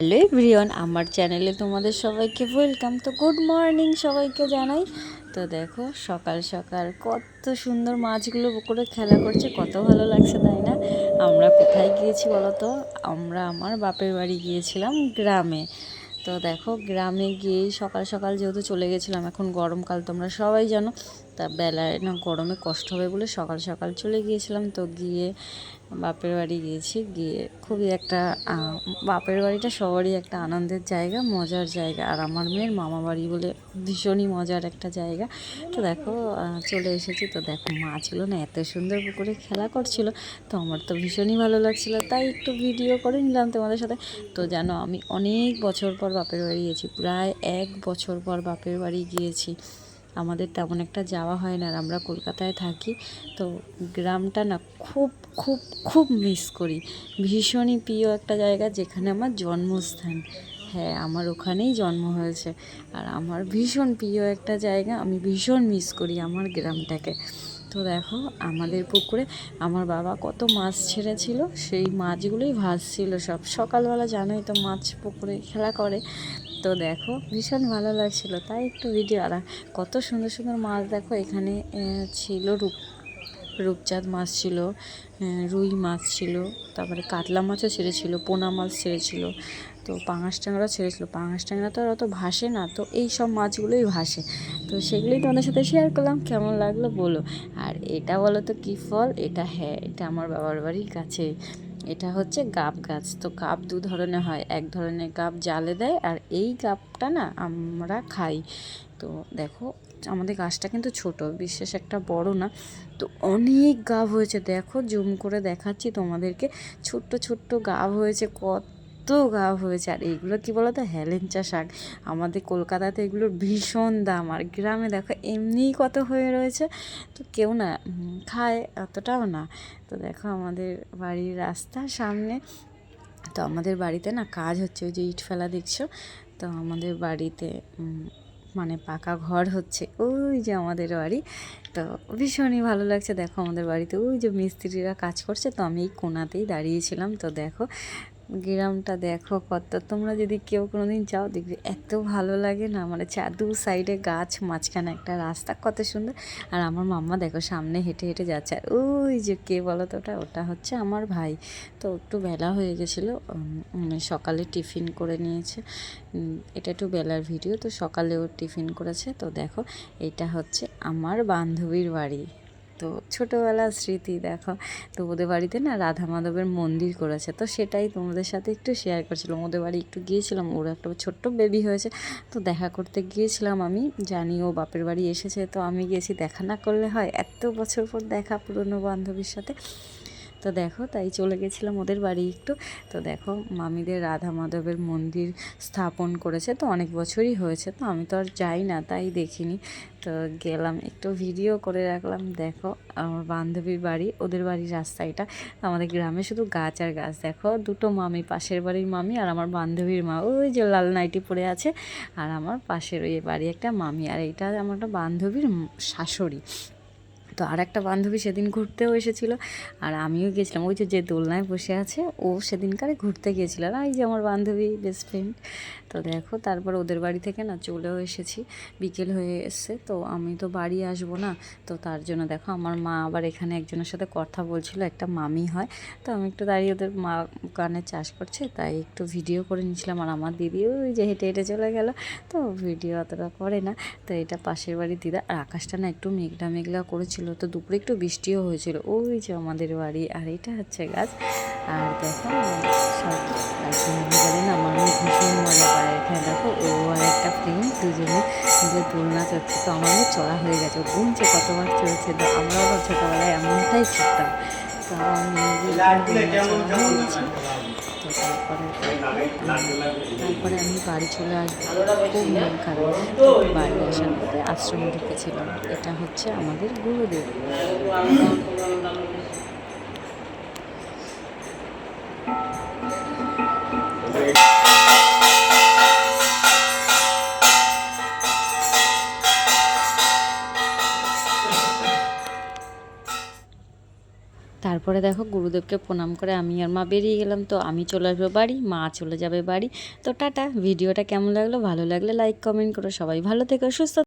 Hello everyone, আমার চ্যানেলে তোমাদের সবাইকে ওয়েলকাম। তো গুড মর্নিং সবাইকে জানাই। তো দেখো, সকাল সকাল কত সুন্দর মাছগুলো পুকুরে খেলা করছে, কত ভালো লাগছে, তাই না? আমরা কোথায় গিয়েছি বলো তো? আমরা আমার বাপের বাড়ি গিয়েছিলাম গ্রামে। তো দেখো, গ্রামে গিয়ে সকাল সকাল যেহেতু চলে গেছিলাম, এখন গরমকাল, তোমরা সবাই জানো। তা বেলায় না গরমে কষ্ট হবে বলে সকাল সকাল চলে গিয়েছিলাম। তো গিয়ে বাপের বাড়ি গিয়েছি, গিয়ে খুবই একটা বাপের বাড়িটা সবারই একটা আনন্দের জায়গা, মজার জায়গা। আর আমার মেয়ের মামা বাড়ি বলে ভীষণই মজার একটা জায়গা। তো দেখো চলে এসেছি। তো দেখো, মা ছিল না, এত সুন্দর পুকুরে খেলা করছিল। তো আমার তো ভীষণই ভালো লাগছিল। তাই একটু ভিডিও করে নিলাম তোমাদের সাথে। তো জানো, আমি অনেক বছর পর বাপের বাড়ি গিয়েছি, প্রায় এক বছর পর বাপের বাড়ি গিয়েছি। আমাদের তেমন একটা যাওয়া হয় না আর আমরা কলকাতায় থাকি, তো গ্রামটা না খুব খুব খুব মিস করি। ভীষণই প্রিয় একটা জায়গা যেখানে আমার জন্মস্থান। হ্যাঁ আমার ওখানেই জন্ম হয়েছে। আর আমার ভীষণ প্রিয় একটা জায়গা, আমি ভীষণ মিস করি আমার গ্রামটাকে। তো দেখো, আমাদের পুকুরে আমার বাবা কত মাছ ছেড়েছিল, সেই মাছগুলোই ভাসছিল সব। সকালবেলা জানোই তো মাছ পুকুরে খেলা করে। তো দেখো, ভীষণ ভালো লাগছিল। তাই একটু ভিডিও আর কত সুন্দর সুন্দর মাছ দেখো, এখানে ছিল রূপ, রূপচাঁদ মাছ ছিল রুই মাছ ছিল, তারপরে কাতলা মাছও ছেড়েছিল, পোনা মাছ ছেড়েছিল। তো পাঙাশ ট্যাংরাও ছেড়েছিল। পাঙাশ ট্যাংরা তো আর অত ভাসে না, তো এই সব মাছগুলোই ভাসে। তো সেগুলোই তোমাদের সাথে শেয়ার করলাম, কেমন লাগল বলো। আর এটা বলো তো কী ফল? এটা হ্যাঁ এটা আমার বাবার বাড়ির কাছে এটা হচ্ছে গাব গাছ। তো গাব দু ধরনের হয়, এক ধরনের গাব জালে দেয় আর এই গাবটা না আমরা খাই। তো দেখো, আমাদের গাছটা কিন্তু ছোট, বিশেষ একটা বড় না। তো অনেক গাব হয়েছে। দেখো, জুম করে দেখাচ্ছি তোমাদেরকে। ছোট্ট ছোট্ট গাব হয়েছে, কত গাব হয়েছে। আর এইগুলো কি বলো তো হেলেঞ্চা শাক। আমাদের কলকাতাতে এগুলোর ভীষণ দাম। আর গ্রামে দেখো, এমনিই কত হয়ে রয়েছে। তো কেউ না খায়, অতটাও না। তো দেখো আমাদের বাড়ির রাস্তার সামনে। তো আমাদের বাড়িতে না কাজ হচ্ছে, ওই যে ইট ফেলা দেখছ? তো আমাদের বাড়িতে মানে পাকা ঘর হচ্ছে, ওই যে আমাদের বাড়ি। তো ভীষণই ভালো লাগছে। দেখো আমাদের বাড়িতে ওই যে মিস্ত্রিরা কাজ করছে। তো আমি এই কোনাতেই দাঁড়িয়েছিলাম তো দেখো গ্রামটা দেখো কত। তোমরা যদি কেউ কোনো দিন যাও দেখবে এত ভালো লাগে না। মানে চা দু সাইডে গাছ, মাঝখানে একটা রাস্তা, কত সুন্দর। আর আমার মাম্মা দেখো সামনে হেঁটে হেঁটে যাচ্ছে। আর ওই যে কে বলো তো ওটা? ওটা হচ্ছে আমার ভাই। তো একটু বেলা হয়ে গেছিল মানে সকালে টিফিন করে নিয়েছে। এটা একটু বেলার ভিডিও, তো সকালে ও টিফিন করেছে। তো দেখো, এটা হচ্ছে আমার বান্ধবীর বাড়ি। তো ছোটোবেলার স্মৃতি দেখো। তো ওদের বাড়িতে না রাধা মাধবের মন্দির করেছে। তো সেটাই তোমাদের সাথে একটু শেয়ার করছিলাম। ওদের বাড়ি একটু গিয়েছিলাম, ওর একটা ছোট্ট বেবি হয়েছে। তো দেখা করতে গিয়েছিলাম আমি, জানি ও বাপের বাড়ি এসেছে। তো আমি গেছি, দেখা না করলে হয়, এত বছর পর দেখা পুরনো বান্ধবীর সাথে। তো দেখো, তাই চলে গেছিলাম ওদের বাড়ি একটু। তো দেখো, মামিদের রাধা মাধবের মন্দির স্থাপন করেছে, তো অনেক বছরই হয়েছে, তো আমি তো আর যাই না, তাই দেখিনি। তো গেলাম, একটু ভিডিও করে রাখলাম। দেখো, আমার বান্ধবীর বাড়ি, ওদের বাড়ির রাস্তা এটা আমাদের গ্রামে শুধু গাছ আর গাছ, দেখো, দুটো মামি, পাশের বাড়ির মামি আর আমার বান্ধবীর মা। ওই যে লাল নাইটি পরে আছে, আর আমার পাশের ওই বাড়ি একটা মামি, আর এটা আমার একটা বান্ধবীর শাশুড়ি। তো আর একটা বান্ধবী সেদিন ঘুরতেও এসেছিল আর আমিও গেছিলাম ওই যে যে দোলনায় বসে আছে, ও সেদিনকারে ঘুরতে গিয়েছিল। আর এই যে আমার বান্ধবী বেস্ট ফ্রেন্ড তো দেখো, তারপর ওদের বাড়ি থেকে না চলেও এসেছি। বিকেল হয়ে এসছে, তো আমি তো বাড়ি আসব না। তো তার জন্য দেখো, আমার মা আবার এখানে একজনের সাথে কথা বলছিল, একটা মামি হয়। তো আমি একটু দাঁড়িয়ে ওদের মা কানে চাষ করছে, তাই একটু ভিডিও করে নিয়েছিলাম। আর আমার দিদি ওই যে হেঁটে হেঁটে চলে গেল। তো ভিডিও অতটা করে না। তো এটা পাশের বাড়ির দিদা। আর আকাশটা না একটু মেঘলা মেঘলা করেছিল। তো দুপুরে একটু বৃষ্টিও হয়েছিল। ওই যে আমাদের বাড়ি, আর এটা হচ্ছে গাছ। আর দেখো, সব না আমার ভীষণ মজা পায়। এখানে দেখো, ও আর একটা ফ্রেন্ড দুজনে মিলে দোলনা চড়ছে তো মেয়ে চড়া হয়ে গেছে। ও গুনছে কতবার চড়ছে? তো আমরাও আবার ছোটোবেলায় এমনটাই করতাম। তো আমার তারপরে আমি বাড়ি চলে আসব। খুব খারাপ বাড়ি আসার পরে আশ্রমে ঢুকেছিলাম। এটা হচ্ছে আমাদের গুরুদেব। তারপরে দেখো গুরুদেবকে প্রণাম করে আমি আর মা বেরিয়ে গেলাম, তো আমি চলে আসব বাড়ি, মা চলে যাবে বাড়ি। তো টাটা, ভিডিওটা কেমন লাগল? ভালো লাগলে লাইক কমেন্ট করো। সবাই ভালো থেকো, সুস্থ